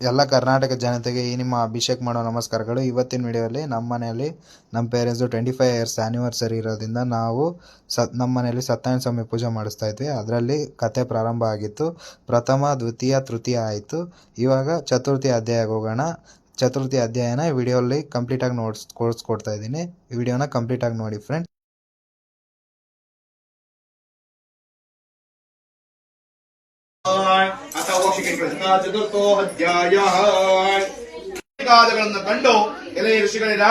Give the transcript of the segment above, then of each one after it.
ಎಲ್ಲ ಕರ್ನಾಟಕ ಜನತೆಗೆ ಈ ನಿಮ್ಮ ಅಭಿಷೇಕ್ ಮಾಡೋ ನಮಸ್ಕಾರಗಳು. ಇವತ್ತಿನ ವಿಡಿಯೋಲಿ ನಮ್ಮ ಮನೆಯಲ್ಲಿ ನಮ್ಮ parents twenty five years anniversary ಇರೋದ್ರಿಂದ ನಾವು ಸ ನಮ್ಮ ಮನೆಯಲ್ಲಿ ಸತ್ಯನಾರಾಯಣ ಸ್ವಾಮಿ ಪೂಜೆ ಮಾಡಿಸ್ತಾ ಇದ್ವಿ. ಅದರಲ್ಲಿ ಕತೆ ಪ್ರಾರಂಭ ಆಗಿತ್ತು. ಪ್ರಥಮ, ದ್ವಿತೀಯ, ತೃತೀಯ ಆಯಿತು. ಇವಾಗ ಚತುರ್ಥಿ ಅಧ್ಯಾಯಕ್ಕೆ ಹೋಗೋಣ ಚತುರ್ಥಿ ಅಧ್ಯಾಯನ ವಿಡಿಯೋಲಿ ಕಂಪ್ಲೀಟಾಗಿ ನೋಡ್ಸ್ ಕೊಡ್ತಾ ಇದ್ದೀನಿ. ವಿಡಿಯೋನ ಕಂಪ್ಲೀಟಾಗಿ ನೋಡಿ ಫ್ರೆಂಡ್ ಅಥವಾ ಕೃಷ್ಣ ಚತುರ್ಥೋ ಅಧ್ಯಾಯ ಗಳನ್ನು ಕಂಡು ಎಲೆ ಋಷಿಗಳಿರ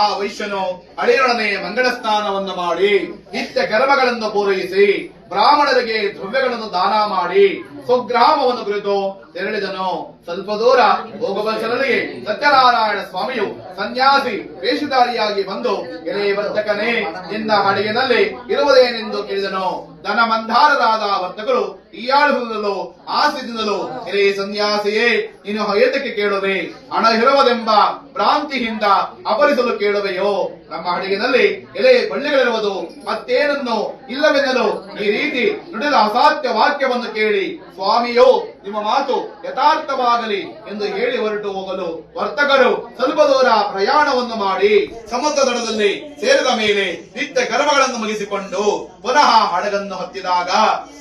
ಆ ವೈಶ್ಯನು ಅಳಿಯೊಡನೆ ಮಂಗಳ ಸ್ನಾನವನ್ನು ಮಾಡಿ ನಿತ್ಯ ಕರ್ಮಗಳನ್ನು ಪೂರೈಸಿ ಬ್ರಾಹ್ಮಣರಿಗೆ ದ್ರವ್ಯಗಳನ್ನು ದಾನ ಮಾಡಿ ಸ್ವಗ್ರಾಮವನ್ನು ಕುರಿತು ತೆರಳಿದನು. ಸ್ವಲ್ಪ ದೂರ ಭೋಗವಂಶನಿಗೆ ಸತ್ಯನಾರಾಯಣ ಸ್ವಾಮಿಯು ಸನ್ಯಾಸಿ ವೇಷಧಾರಿಯಾಗಿ ಬಂದು ಎಲೆ ವರ್ತಕನೇ, ನಿನ್ನ ಹಡಗಿನಲ್ಲಿ ಇರುವುದೇನೆಂದು ಕೇಳಿದನು. ಧನ ಮಂದಾರರಾದ ವರ್ತಕರು ಈಯಾಳುವುದಲ್ಲೂ ಆಸೆದಿಂದಲೂ ಎಲೆ ಸನ್ಯಾಸಿಯೇ, ನೀನು ಏತಕ್ಕೆ ಕೇಳುವೆ? ಹಣ ಇರುವುದೆಂಬ ಭ್ರಾಂತಿಯಿಂದ ಅಪರಿಸಲು ಕೇಳುವೆಯೋ? ನಮ್ಮ ಹಡಗಿನಲ್ಲಿ ಎಲೆ ಬಳ್ಳಿಗಳಿರುವುದು ಮತ್ತೇನನ್ನು ಇಲ್ಲವೆನ್ನಲು ಈ ರೀತಿ ನುಡಿದ ಅಸಾಧ್ಯ ವಾಕ್ಯವನ್ನು ಕೇಳಿ, ಸ್ವಾಮಿಯೋ, ನಿಮ್ಮ ಮಾತು ಯಥಾರ್ಥವಾಗಲಿ ಎಂದು ಹೇಳಿ ಹೊರಟು ಹೋಗಲು ವರ್ತಕರು ಸ್ವಲ್ಪ ದೂರ ಪ್ರಯಾಣವನ್ನು ಮಾಡಿ ಸಮುದ್ರ ದಡದಲ್ಲಿ ಸೇರಿದ ಮೇಲೆ ನಿತ್ಯ ಕರ್ಮಗಳನ್ನು ಮುಗಿಸಿಕೊಂಡು ಪುನಃ ಹಡಗನ್ನು ಹತ್ತಿದಾಗ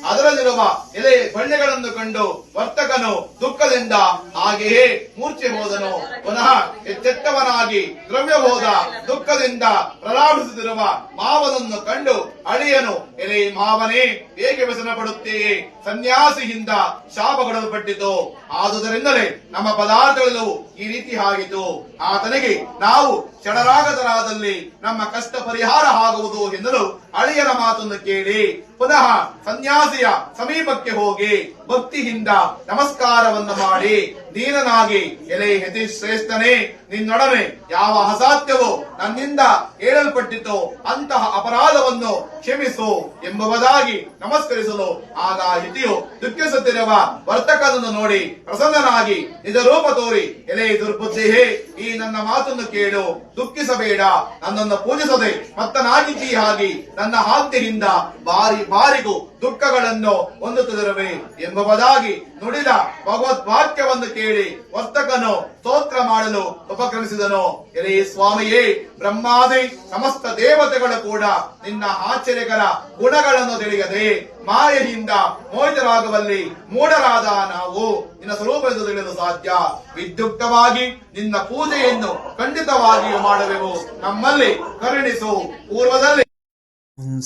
ಅದರಲ್ಲಿರುವ ಎಲೆ ಬಳ್ಳೆಗಳನ್ನು ಕಂಡು ವರ್ತಕನು ದುಃಖದಿಂದ ಹಾಗೆಯೇ ಮೂರ್ಛೆ ಹೋದನು. ಪುನಃ ಎಚ್ಚೆತ್ತವನಾಗಿ ದ್ರವ್ಯ ಹೋದ ದುಃಖದಿಂದ ಪ್ರಲಾಪಿಸುತ್ತಿರುವ ಮಾವನನ್ನು ಕಂಡು ಅಳಿಯನು. ಎಲೆ ಮಾವನೇ, ಏಕೆ ವ್ಯಸನ ಪಡುತ್ತೀಯೇ ಸನ್ಯಾಸಿಯಿಂದ ಶಾಪಗೊಡಲ್ಪಟ್ಟಿತು ಆದುದರಿಂದಲೇ ನಮ್ಮ ಪದಾರ್ಥಗಳೆಲ್ಲವೂ ಈ ರೀತಿ ಆಗಿತು. ಆತನಿಗೆ ನಾವು ಚಡರಾಗತರಾದಲ್ಲಿ ನಮ್ಮ ಕಷ್ಟ ಪರಿಹಾರ ಆಗುವುದು ಎನ್ನಲು ಅಳಿಯರ ಮಾತನ್ನು ಕೇಳಿ. ಪುನಃ ಸನ್ಯಾಸಿಯ ಸಮೀಪಕ್ಕೆ ಹೋಗಿ ಭಕ್ತಿಯಿಂದ ನಮಸ್ಕಾರವನ್ನು ಮಾಡಿ ದೀನನಾಗಿ ಎಲೆ ಹೆತಿ ಶ್ರೇಷ್ಠನೇ, ನಿನ್ನೊಡನೆ ಯಾವ ಅಸಾಧ್ಯವೋ ನನ್ನಿಂದ ಹೇಳಲ್ಪಟ್ಟಿತೋ ಅಂತಹ ಅಪರಾಧವನ್ನು ಕ್ಷಮಿಸು ಎಂಬುದಾಗಿ ನಮಸ್ಕರಿಸಲು ಆಗ ಯತಿಯು ದುಃಖಿಸುತ್ತಿರುವ ವರ್ತಕನನ್ನು ನೋಡಿ ಪ್ರಸನ್ನನಾಗಿ ನಿಜ ರೂಪ ತೋರಿ, ಎಲೆ ದುರ್ಬುದ್ಧಿಹೇ ಈ ನನ್ನ ಮಾತನ್ನು ಕೇಳು, ದುಃಖಿಸಬೇಡ, ನನ್ನನ್ನು ಪೂಜಿಸದೆ ಮತ್ತನಾಗಿದ್ದೀಯಾಗಿ ನನ್ನ ಹಾದ್ಯದಿಂದ ಬಾರಿ ಬಾರಿಗೂ ದುಃಖಗಳನ್ನು ಹೊಂದುತ್ತಿರುವೆ ಎಂಬುದಾಗಿ ನುಡಿದ ಭಗವತ್ ವಾಕ್ಯವನ್ನು ಕೇಳಿ ವರ್ತಕನು ಸ್ತೋತ್ರ ಮಾಡಲು ಉಪಕ್ರಮಿಸಿದನು. ಎರೆ ಸ್ವಾಮಿಯೇ, ಬ್ರಹ್ಮಾದಿ, ಸಮಸ್ತ ದೇವತೆಗಳು ಕೂಡ ನಿನ್ನ ಆಶ್ಚರ್ಯಕರ ಗುಣಗಳನ್ನು ತಿಳಿಯದೆ ಮಾಯೆಯಿಂದ ಮೋಹಿತರಾಗುವಲ್ಲಿ ಮೂಢರಾದ ನಾವು. ನಿನ್ನ ಸ್ವರೂಪದಿಂದ ತಿಳಿಯಲು ಸಾಧ್ಯ. ವಿದ್ಯುಕ್ತವಾಗಿ ನಿನ್ನ ಪೂಜೆಯನ್ನು ಖಂಡಿತವಾಗಿಯೂ ಮಾಡುವೆವು. ನಮ್ಮಲ್ಲಿ ಕರುಣಿಸು. ಪೂರ್ವದಲ್ಲಿ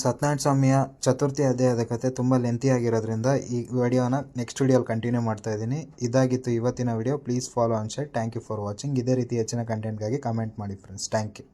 ಸತ್ಯನಾರಾಯಣ ಸ್ವಾಮಿಯ ಚತುರ್ಥಿ ಅಧ್ಯಾಯದ ಕತೆ ತುಂಬ ಲೆಂತಿ ಆಗಿರೋದ್ರಿಂದ ಈ ವಿಡಿಯೋನ ನೆಕ್ಸ್ಟ್ ವಿಡಿಯೋಲಿ ಕಂಟಿನ್ಯೂ ಮಾಡ್ತಾ ಇದ್ದೀನಿ. ಇದಾಗಿತ್ತು ಇವತ್ತಿನ video please follow on share thank you for watching ಇದೇ ರೀತಿ ಹೆಚ್ಚಿನ ಕಂಟೆಂಟ್ಗಾಗಿ ಕಮೆಂಟ್ ಮಾಡಿ ಫ್ರೆಂಡ್ಸ್ ಥ್ಯಾಂಕ್ ಯು